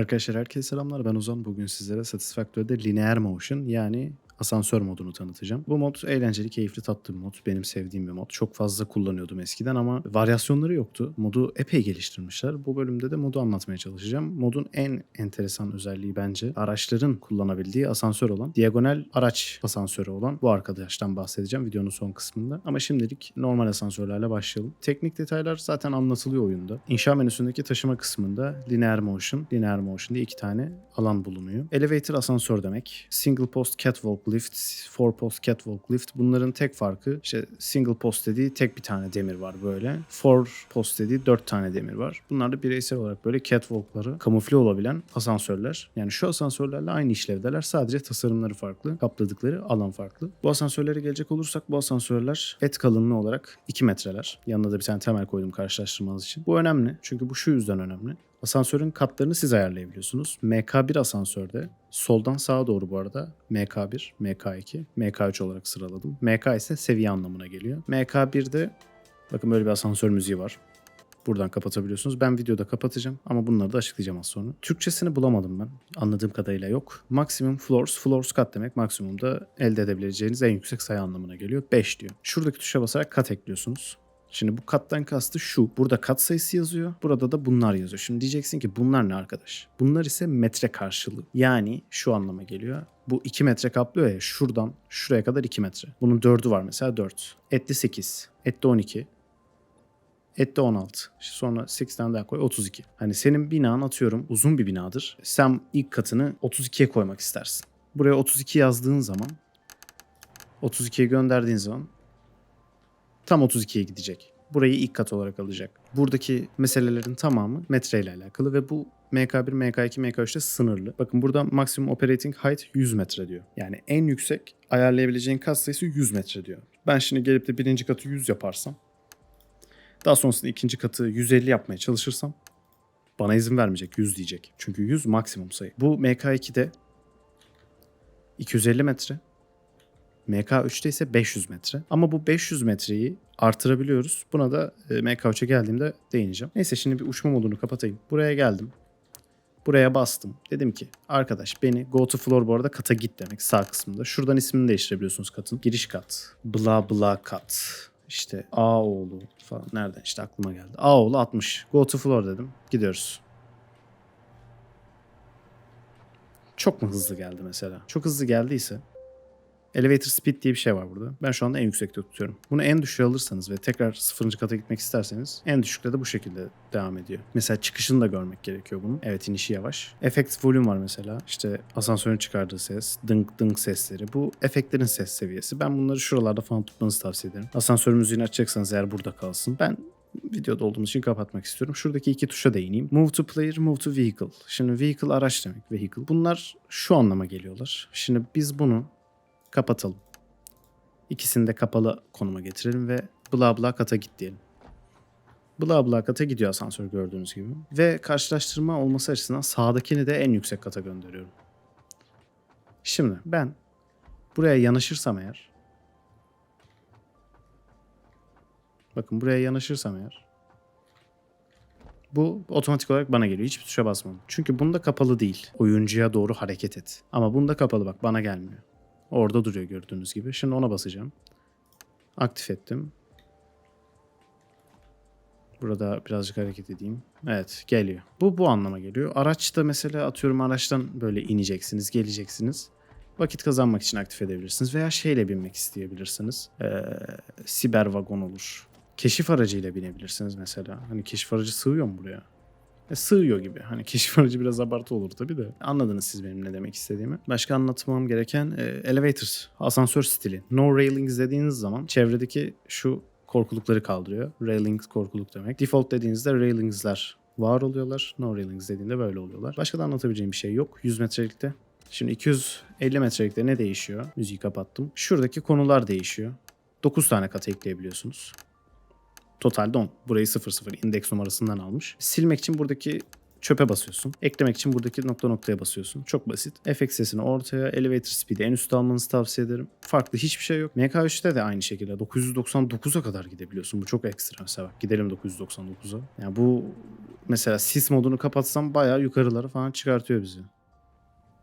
Arkadaşlar herkese selamlar. Ben Ozan. Bugün sizlere Satisfactory'de Linear Motion yani asansör modunu tanıtacağım. Bu mod eğlenceli, keyifli, tatlı bir mod. Benim sevdiğim bir mod. Çok fazla kullanıyordum eskiden ama varyasyonları yoktu. Modu epey geliştirmişler. Bu bölümde de modu anlatmaya çalışacağım. Modun en enteresan özelliği bence araçların kullanabildiği asansör olan, diagonal araç asansörü olan bu arkadaştan bahsedeceğim videonun son kısmında. Ama şimdilik normal asansörlerle başlayalım. Teknik detaylar zaten anlatılıyor oyunda. İnşa menüsündeki taşıma kısmında Linear Motion, Linear Motion diye iki tane alan bulunuyor. Elevator asansör demek. Single post catwalk lift, four post catwalk lift. Bunların tek farkı işte single post dediği tek bir tane demir var böyle. Four post dediği dört tane demir var. Bunlar da bireysel olarak böyle catwalkları kamufle olabilen asansörler. Yani şu asansörlerle aynı işlevdeler. Sadece tasarımları farklı. Kapladıkları alan farklı. Bu asansörlere gelecek olursak bu asansörler et kalınlığı olarak 2 metreler. Yanına da bir tane temel koydum karşılaştırmanız için. Bu önemli. Çünkü bu şu yüzden önemli. Asansörün katlarını siz ayarlayabiliyorsunuz. MK1 asansörde soldan sağa doğru bu arada MK1, MK2, MK3 olarak sıraladım. MK ise seviye anlamına geliyor. MK1'de bakın böyle bir asansör müziği var. Buradan kapatabiliyorsunuz. Ben videoda kapatacağım ama bunları da açıklayacağım az sonra. Türkçesini bulamadım ben. Anladığım kadarıyla yok. Maximum floors, floors kat demek maksimumda elde edebileceğiniz en yüksek sayı anlamına geliyor. 5 diyor. Şuradaki tuşa basarak kat ekliyorsunuz. Şimdi bu kattan kastı şu. Burada kat sayısı yazıyor. Burada da bunlar yazıyor. Şimdi diyeceksin ki bunlar ne arkadaş? Bunlar ise metre karşılığı. Yani şu anlama geliyor. Bu 2 metre kaplıyor ya şuradan şuraya kadar 2 metre. Bunun 4'ü var mesela 4. Etli 8. Etli 12. Ette 16. İşte sonra 8 tane daha koy 32. Hani senin binan atıyorum uzun bir binadır. Sen ilk katını 32'ye koymak istersin. Buraya 32 yazdığın zaman 32'ye gönderdiğin zaman tam 32'ye gidecek. Burayı ilk kat olarak alacak. Buradaki meselelerin tamamı metreyle alakalı ve bu MK1, MK2, MK3'te sınırlı. Bakın burada maksimum operating height 100 metre diyor. Yani en yüksek ayarlayabileceğin kat sayısı 100 metre diyor. Ben şimdi gelip de birinci katı 100 yaparsam daha sonrasında ikinci katı 150 yapmaya çalışırsam bana izin vermeyecek 100 diyecek. Çünkü 100 maksimum sayı. Bu MK2'de 250 metre. MK3'te ise 500 metre. Ama bu 500 metreyi artırabiliyoruz. Buna da e, MK3'e geldiğimde değineceğim. Neyse şimdi bir uçma modunu kapatayım. Buraya geldim. Buraya bastım. Dedim ki arkadaş beni go to floor bu arada kata git demek sağ kısmında. Şuradan ismini değiştirebiliyorsunuz katın. Giriş kat. Bla bla kat. İşte Ağoğlu falan. Nereden işte aklıma geldi. Ağoğlu 60. Go to floor dedim. Gidiyoruz. Çok mu hızlı geldi mesela? Çok hızlı geldiyse Elevator speed diye bir şey var burada. Ben şu anda en yüksekte tutuyorum. Bunu en düşüğe alırsanız ve tekrar sıfırıncı kata gitmek isterseniz en düşükte de bu şekilde devam ediyor. Mesela çıkışını da görmek gerekiyor bunun. Evet inişi yavaş. Effect volume var mesela. İşte asansörün çıkardığı ses, dınk dınk sesleri. Bu efektlerin ses seviyesi. Ben bunları şuralarda falan tutmanızı tavsiye ederim. Asansör müziğini açacaksanız eğer burada kalsın. Ben videoda olduğumuz için kapatmak istiyorum. Şuradaki iki tuşa değineyim. Move to player, move to vehicle. Şimdi vehicle araç demek. Vehicle. Bunlar şu anlama geliyorlar. Şimdi biz bunu kapatalım. İkisini de kapalı konuma getirelim ve bla bla kata git diyelim. Bla bla kata gidiyor asansör gördüğünüz gibi. Ve karşılaştırma olması açısından sağdakini de en yüksek kata gönderiyorum. Şimdi ben buraya yanaşırsam eğer bakın buraya yanaşırsam eğer bu otomatik olarak bana geliyor. Hiçbir tuşa basmam. Çünkü bunda kapalı değil. Oyuncuya doğru hareket et. Ama bunda kapalı bak bana gelmiyor. Orada duruyor gördüğünüz gibi. Şimdi ona basacağım. Aktif ettim. Burada birazcık hareket edeyim. Evet geliyor. Bu bu anlama geliyor. Araçta mesela atıyorum araçtan böyle ineceksiniz, geleceksiniz. Vakit kazanmak için aktif edebilirsiniz. Veya şeyle binmek isteyebilirsiniz. Ee, siber vagon olur. Keşif aracıyla binebilirsiniz mesela. Hani keşif aracı sığıyor mu buraya? E, sığıyor gibi. Hani keşif aracı biraz abartı olur tabii de. Anladınız siz benim ne demek istediğimi. Başka anlatmam gereken e, elevator, asansör stili. No railings dediğiniz zaman çevredeki şu korkulukları kaldırıyor. Railings korkuluk demek. Default dediğinizde railingsler var oluyorlar. No railings dediğinde böyle oluyorlar. Başka da anlatabileceğim bir şey yok. 100 metrelikte. Şimdi 250 metrelikte ne değişiyor? Müziği kapattım. Şuradaki konular değişiyor. 9 tane kat ekleyebiliyorsunuz. Totalde 10. Burayı 00 indeks numarasından almış. Silmek için buradaki çöpe basıyorsun. Eklemek için buradaki nokta noktaya basıyorsun. Çok basit. FX sesini ortaya, elevator speed'i en üstte almanızı tavsiye ederim. Farklı hiçbir şey yok. MK3'te de aynı şekilde 999'a kadar gidebiliyorsun. Bu çok ekstra mesela bak. Gidelim 999'a. Yani bu mesela sis modunu kapatsam bayağı yukarılara falan çıkartıyor bizi.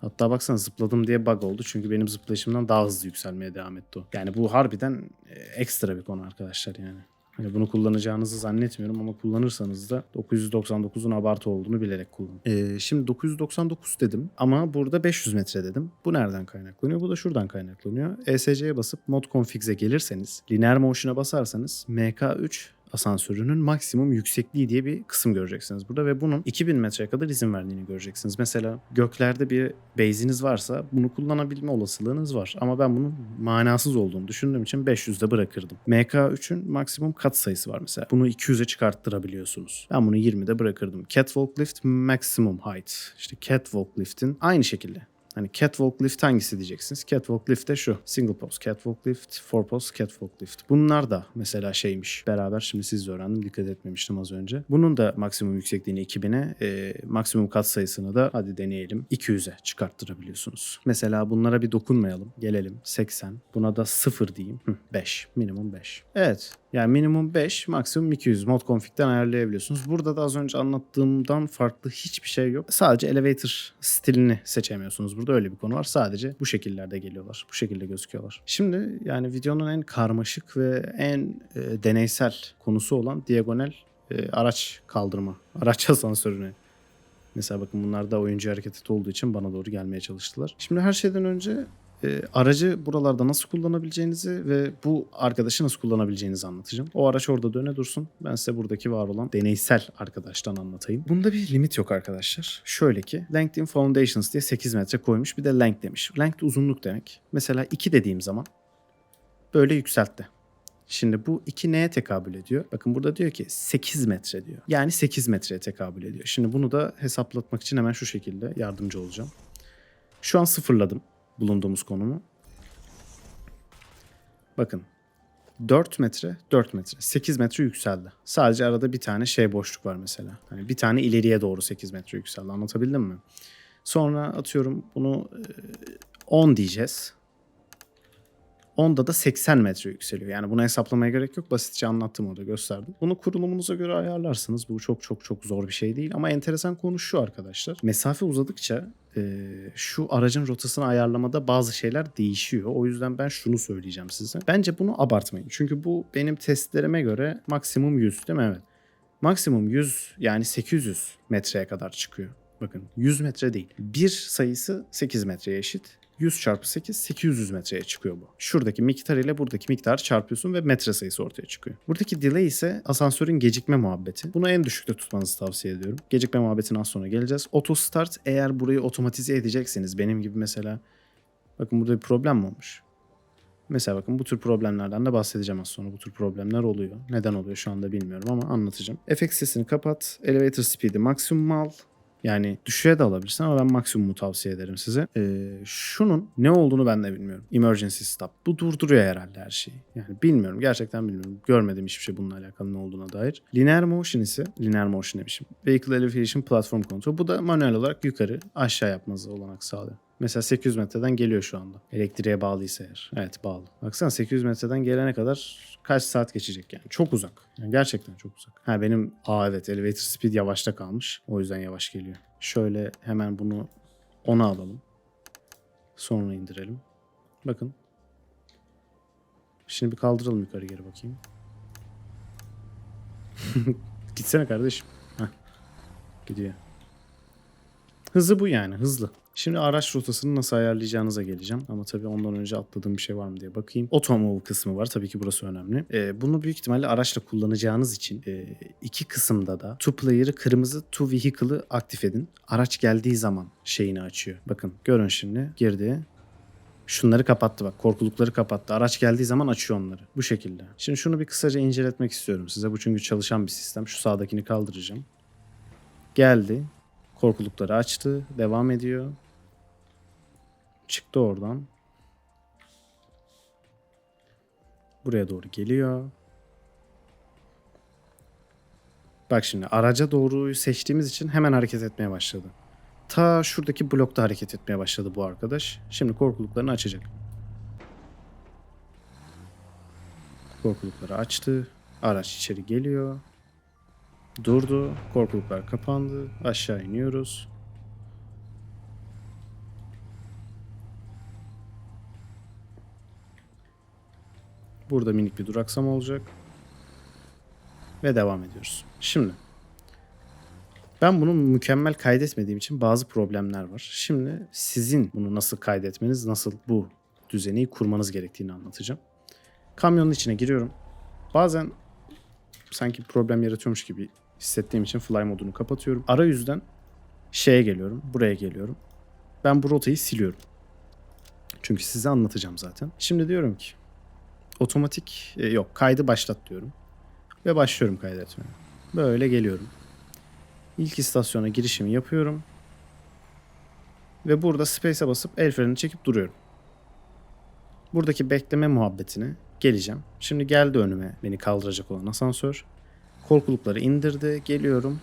Hatta baksana zıpladım diye bug oldu. Çünkü benim zıplayışımdan daha hızlı yükselmeye devam etti o. Yani bu harbiden e, ekstra bir konu arkadaşlar yani. Hani bunu kullanacağınızı zannetmiyorum ama kullanırsanız da 999'un abartı olduğunu bilerek kullanın. Ee, şimdi 999 dedim ama burada 500 metre dedim. Bu nereden kaynaklanıyor? Bu da şuradan kaynaklanıyor. ESC'ye basıp mod configs'e gelirseniz, linear motion'a basarsanız MK3 asansörünün maksimum yüksekliği diye bir kısım göreceksiniz burada ve bunun 2000 metreye kadar izin verdiğini göreceksiniz. Mesela göklerde bir base'iniz varsa bunu kullanabilme olasılığınız var ama ben bunun manasız olduğunu düşündüğüm için 500'de bırakırdım. MK3'ün maksimum kat sayısı var mesela. Bunu 200'e çıkarttırabiliyorsunuz. Ben bunu 20'de bırakırdım. Catwalk lift maximum height. İşte catwalk lift'in aynı şekilde Hani catwalk lift hangisi diyeceksiniz? Catwalk lift de şu. Single pose, catwalk lift, four pose, catwalk lift. Bunlar da mesela şeymiş. Beraber şimdi siz öğrendim. Dikkat etmemiştim az önce. Bunun da maksimum yüksekliğini 2000'e, e, maksimum kat sayısını da hadi deneyelim 200'e çıkarttırabiliyorsunuz. Mesela bunlara bir dokunmayalım. Gelelim 80. Buna da 0 diyeyim. Hı, 5. Minimum 5. Evet. Yani minimum 5, maksimum 200 mod config'den ayarlayabiliyorsunuz. Burada da az önce anlattığımdan farklı hiçbir şey yok. Sadece elevator stilini seçemiyorsunuz. Burada öyle bir konu var. Sadece bu şekillerde geliyorlar. Bu şekilde gözüküyorlar. Şimdi yani videonun en karmaşık ve en e, deneysel konusu olan diagonal e, araç kaldırma. Araç asansörüne Mesela bakın bunlar da oyuncu hareketi olduğu için bana doğru gelmeye çalıştılar. Şimdi her şeyden önce e, aracı buralarda nasıl kullanabileceğinizi ve bu arkadaşı nasıl kullanabileceğinizi anlatacağım. O araç orada döne dursun. Ben size buradaki var olan deneysel arkadaştan anlatayım. Bunda bir limit yok arkadaşlar. Şöyle ki Length in Foundations diye 8 metre koymuş. Bir de length demiş. Length uzunluk demek. Mesela 2 dediğim zaman böyle yükseltti. Şimdi bu 2 neye tekabül ediyor? Bakın burada diyor ki 8 metre diyor. Yani 8 metreye tekabül ediyor. Şimdi bunu da hesaplatmak için hemen şu şekilde yardımcı olacağım. Şu an sıfırladım bulunduğumuz konumu. Bakın 4 metre 4 metre 8 metre yükseldi. Sadece arada bir tane şey boşluk var mesela. Hani bir tane ileriye doğru 8 metre yükseldi. Anlatabildim mi? Sonra atıyorum bunu e, 10 diyeceğiz. 10'da da 80 metre yükseliyor. Yani bunu hesaplamaya gerek yok. Basitçe anlattım orada gösterdim. Bunu kurulumunuza göre ayarlarsınız. Bu çok çok çok zor bir şey değil. Ama enteresan konu şu arkadaşlar. Mesafe uzadıkça e, şu aracın rotasını ayarlamada bazı şeyler değişiyor. O yüzden ben şunu söyleyeceğim size. Bence bunu abartmayın. Çünkü bu benim testlerime göre maksimum 100 değil mi? Evet. Maksimum 100 yani 800 metreye kadar çıkıyor. Bakın 100 metre değil. Bir sayısı 8 metreye eşit. 100 çarpı 8 800 metreye çıkıyor bu. Şuradaki miktar ile buradaki miktarı çarpıyorsun ve metre sayısı ortaya çıkıyor. Buradaki delay ise asansörün gecikme muhabbeti. Bunu en düşükte tutmanızı tavsiye ediyorum. Gecikme muhabbetine az sonra geleceğiz. Auto start eğer burayı otomatize edecekseniz benim gibi mesela bakın burada bir problem mi olmuş? Mesela bakın bu tür problemlerden de bahsedeceğim az sonra. Bu tür problemler oluyor. Neden oluyor şu anda bilmiyorum ama anlatacağım. FX sesini kapat. Elevator speed'i maksimum al. Yani düşüğe de alabilirsin ama ben maksimumu tavsiye ederim size. Ee, şunun ne olduğunu ben de bilmiyorum. Emergency stop. Bu durduruyor herhalde her şeyi. Yani bilmiyorum. Gerçekten bilmiyorum. Görmedim hiçbir şey bununla alakalı ne olduğuna dair. Linear motion ise, linear motion demişim. Vehicle elevation platform control. Bu da manuel olarak yukarı aşağı yapmanızı olanak sağlıyor. Mesela 800 metreden geliyor şu anda. Elektriğe bağlıysa eğer. Evet bağlı. Baksana 800 metreden gelene kadar kaç saat geçecek yani. Çok uzak. Yani gerçekten çok uzak. Ha benim aa evet elevator speed yavaşta kalmış. O yüzden yavaş geliyor. Şöyle hemen bunu 10'a alalım. Sonra indirelim. Bakın. Şimdi bir kaldıralım yukarı geri bakayım. Gitsene kardeşim. Heh. Gidiyor. Hızı bu yani hızlı. Şimdi araç rotasını nasıl ayarlayacağınıza geleceğim. Ama tabii ondan önce atladığım bir şey var mı diye bakayım. Automove kısmı var. Tabii ki burası önemli. Ee, bunu büyük ihtimalle araçla kullanacağınız için e, iki kısımda da two player'ı kırmızı two vehicle'ı aktif edin. Araç geldiği zaman şeyini açıyor. Bakın görün şimdi girdi. Şunları kapattı bak. Korkulukları kapattı. Araç geldiği zaman açıyor onları. Bu şekilde. Şimdi şunu bir kısaca inceletmek istiyorum size. Bu çünkü çalışan bir sistem. Şu sağdakini kaldıracağım. Geldi. Korkulukları açtı. Devam ediyor. Çıktı oradan. Buraya doğru geliyor. Bak şimdi araca doğruyu seçtiğimiz için hemen hareket etmeye başladı. Ta şuradaki blokta hareket etmeye başladı bu arkadaş. Şimdi korkuluklarını açacak. Korkulukları açtı. Araç içeri geliyor. Durdu. Korkuluklar kapandı. Aşağı iniyoruz. Burada minik bir duraksama olacak. Ve devam ediyoruz. Şimdi ben bunu mükemmel kaydetmediğim için bazı problemler var. Şimdi sizin bunu nasıl kaydetmeniz, nasıl bu düzeni kurmanız gerektiğini anlatacağım. Kamyonun içine giriyorum. Bazen sanki problem yaratıyormuş gibi hissettiğim için fly modunu kapatıyorum. Arayüzden şeye geliyorum, buraya geliyorum. Ben bu rotayı siliyorum. Çünkü size anlatacağım zaten. Şimdi diyorum ki otomatik e, yok kaydı başlat diyorum. Ve başlıyorum kaydetmeye. Böyle geliyorum. İlk istasyona girişimi yapıyorum. Ve burada space'e basıp el frenini çekip duruyorum. Buradaki bekleme muhabbetine geleceğim. Şimdi geldi önüme beni kaldıracak olan asansör. Korkulukları indirdi. Geliyorum.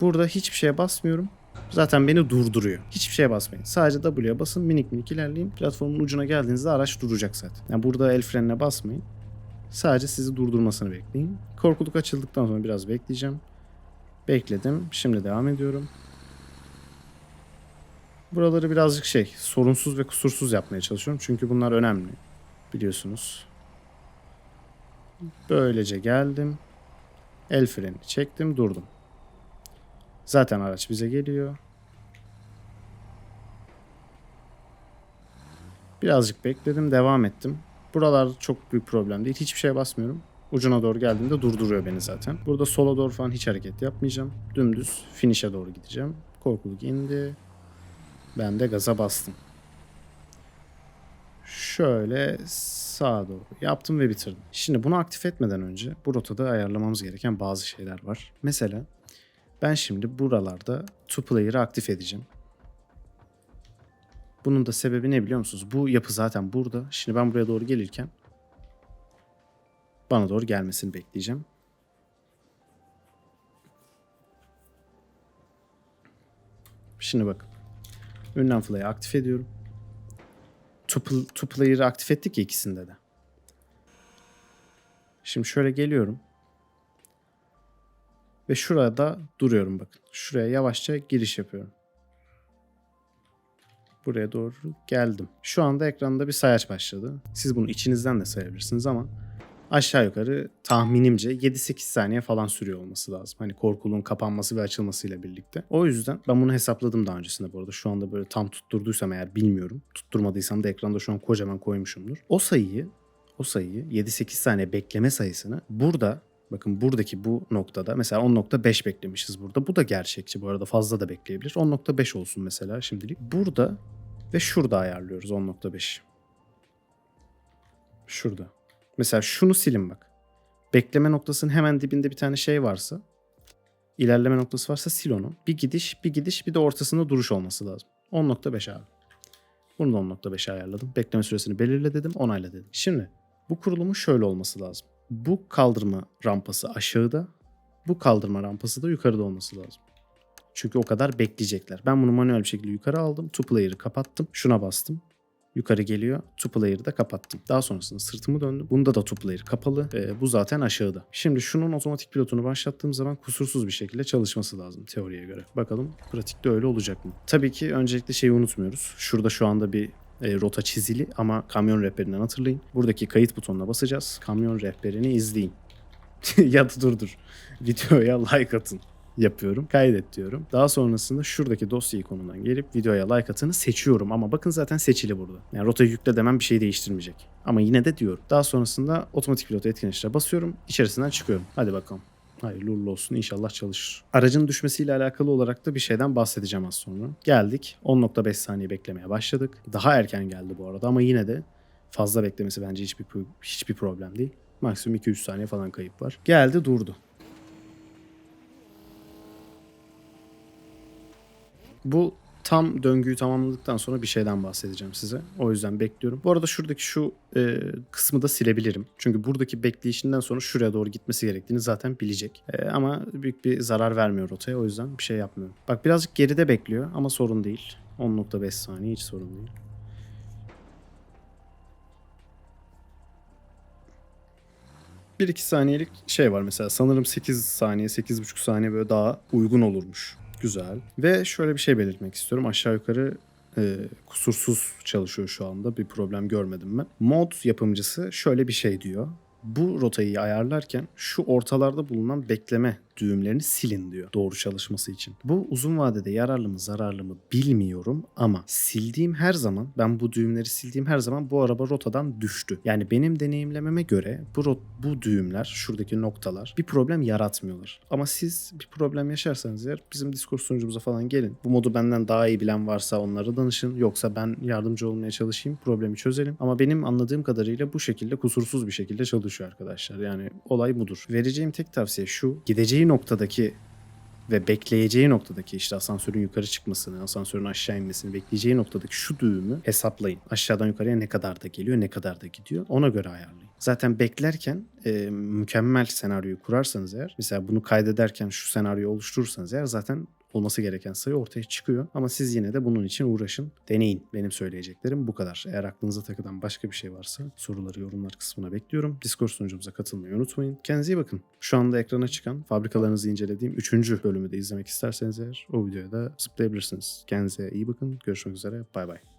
Burada hiçbir şeye basmıyorum. Zaten beni durduruyor. Hiçbir şeye basmayın. Sadece W'ye basın minik minik ilerleyin. Platformun ucuna geldiğinizde araç duracak zaten. Yani burada el frenine basmayın. Sadece sizi durdurmasını bekleyin. Korkuluk açıldıktan sonra biraz bekleyeceğim. Bekledim. Şimdi devam ediyorum. Buraları birazcık şey, sorunsuz ve kusursuz yapmaya çalışıyorum. Çünkü bunlar önemli. Biliyorsunuz. Böylece geldim. El freni çektim, durdum. Zaten araç bize geliyor. Birazcık bekledim, devam ettim. Buralar çok büyük problem değil. Hiçbir şeye basmıyorum. Ucuna doğru geldiğimde durduruyor beni zaten. Burada sola doğru falan hiç hareket yapmayacağım. Dümdüz finish'e doğru gideceğim. Korkuluk indi. Ben de gaza bastım. Şöyle sağa doğru yaptım ve bitirdim. Şimdi bunu aktif etmeden önce bu rotada ayarlamamız gereken bazı şeyler var. Mesela ben şimdi buralarda two aktif edeceğim. Bunun da sebebi ne biliyor musunuz? Bu yapı zaten burada. Şimdi ben buraya doğru gelirken bana doğru gelmesini bekleyeceğim. Şimdi bakın. Ünlem Fly'ı aktif ediyorum. Two, pl- aktif ettik ya ikisinde de. Şimdi şöyle geliyorum. Ve şurada duruyorum bakın. Şuraya yavaşça giriş yapıyorum. Buraya doğru geldim. Şu anda ekranda bir sayaç başladı. Siz bunu içinizden de sayabilirsiniz ama aşağı yukarı tahminimce 7-8 saniye falan sürüyor olması lazım. Hani korkuluğun kapanması ve açılmasıyla birlikte. O yüzden ben bunu hesapladım daha öncesinde bu arada. Şu anda böyle tam tutturduysam eğer bilmiyorum. Tutturmadıysam da ekranda şu an kocaman koymuşumdur. O sayıyı o sayıyı 7-8 saniye bekleme sayısını burada Bakın buradaki bu noktada mesela 10.5 beklemişiz burada. Bu da gerçekçi bu arada fazla da bekleyebilir. 10.5 olsun mesela şimdilik. Burada ve şurada ayarlıyoruz 10.5. Şurada. Mesela şunu silin bak. Bekleme noktasının hemen dibinde bir tane şey varsa ilerleme noktası varsa sil onu. Bir gidiş, bir gidiş, bir de ortasında duruş olması lazım. 10.5 abi. Bunu da 10.5'e ayarladım. Bekleme süresini belirle dedim, onayla dedim. Şimdi bu kurulumun şöyle olması lazım. Bu kaldırma rampası aşağıda, bu kaldırma rampası da yukarıda olması lazım. Çünkü o kadar bekleyecekler. Ben bunu manuel bir şekilde yukarı aldım. Two player'ı kapattım. Şuna bastım. Yukarı geliyor. Two player'ı da kapattım. Daha sonrasında sırtımı döndüm. Bunda da two player kapalı. Ee, bu zaten aşağıda. Şimdi şunun otomatik pilotunu başlattığım zaman kusursuz bir şekilde çalışması lazım teoriye göre. Bakalım pratikte öyle olacak mı? Tabii ki öncelikle şeyi unutmuyoruz. Şurada şu anda bir e, rota çizili ama kamyon rehberinden hatırlayın. Buradaki kayıt butonuna basacağız. Kamyon rehberini izleyin. ya da dur dur. Videoya like atın yapıyorum. Kaydet diyorum. Daha sonrasında şuradaki dosya ikonundan gelip videoya like atını seçiyorum. Ama bakın zaten seçili burada. Yani rotayı yükle demem bir şey değiştirmeyecek. Ama yine de diyorum. Daha sonrasında otomatik pilota etkileştire basıyorum. İçerisinden çıkıyorum. Hadi bakalım. Hayırlı uğurlu olsun inşallah çalışır. Aracın düşmesiyle alakalı olarak da bir şeyden bahsedeceğim az sonra. Geldik 10.5 saniye beklemeye başladık. Daha erken geldi bu arada ama yine de fazla beklemesi bence hiçbir hiçbir problem değil. Maksimum 2-3 saniye falan kayıp var. Geldi durdu. Bu tam döngüyü tamamladıktan sonra bir şeyden bahsedeceğim size. O yüzden bekliyorum. Bu arada şuradaki şu e, kısmı da silebilirim. Çünkü buradaki bekleyişinden sonra şuraya doğru gitmesi gerektiğini zaten bilecek. E, ama büyük bir zarar vermiyor rotaya. O yüzden bir şey yapmıyorum. Bak birazcık geride bekliyor ama sorun değil. 10.5 saniye hiç sorun değil. 1-2 saniyelik şey var mesela sanırım 8 saniye 8,5 saniye böyle daha uygun olurmuş. Güzel. Ve şöyle bir şey belirtmek istiyorum. Aşağı yukarı e, kusursuz çalışıyor şu anda. Bir problem görmedim ben. Mod yapımcısı şöyle bir şey diyor. Bu rotayı ayarlarken şu ortalarda bulunan bekleme düğümlerini silin diyor doğru çalışması için. Bu uzun vadede yararlı mı zararlı mı bilmiyorum ama sildiğim her zaman ben bu düğümleri sildiğim her zaman bu araba rotadan düştü. Yani benim deneyimlememe göre bu rot, bu düğümler şuradaki noktalar bir problem yaratmıyorlar. Ama siz bir problem yaşarsanız eğer bizim Discord sunucumuza falan gelin. Bu modu benden daha iyi bilen varsa onlara danışın. Yoksa ben yardımcı olmaya çalışayım. Problemi çözelim. Ama benim anladığım kadarıyla bu şekilde kusursuz bir şekilde çalışıyor arkadaşlar. Yani olay budur. Vereceğim tek tavsiye şu. Gideceği noktadaki ve bekleyeceği noktadaki işte asansörün yukarı çıkmasını, asansörün aşağı inmesini bekleyeceği noktadaki şu düğümü hesaplayın. Aşağıdan yukarıya ne kadar da geliyor, ne kadar da gidiyor. Ona göre ayarlayın. Zaten beklerken e, mükemmel senaryoyu kurarsanız eğer, mesela bunu kaydederken şu senaryoyu oluşturursanız eğer zaten olması gereken sayı ortaya çıkıyor. Ama siz yine de bunun için uğraşın, deneyin. Benim söyleyeceklerim bu kadar. Eğer aklınıza takılan başka bir şey varsa soruları yorumlar kısmına bekliyorum. Discord sunucumuza katılmayı unutmayın. Kendinize iyi bakın. Şu anda ekrana çıkan fabrikalarınızı incelediğim 3. bölümü de izlemek isterseniz eğer o videoya da zıplayabilirsiniz. Kendinize iyi bakın. Görüşmek üzere. Bay bay.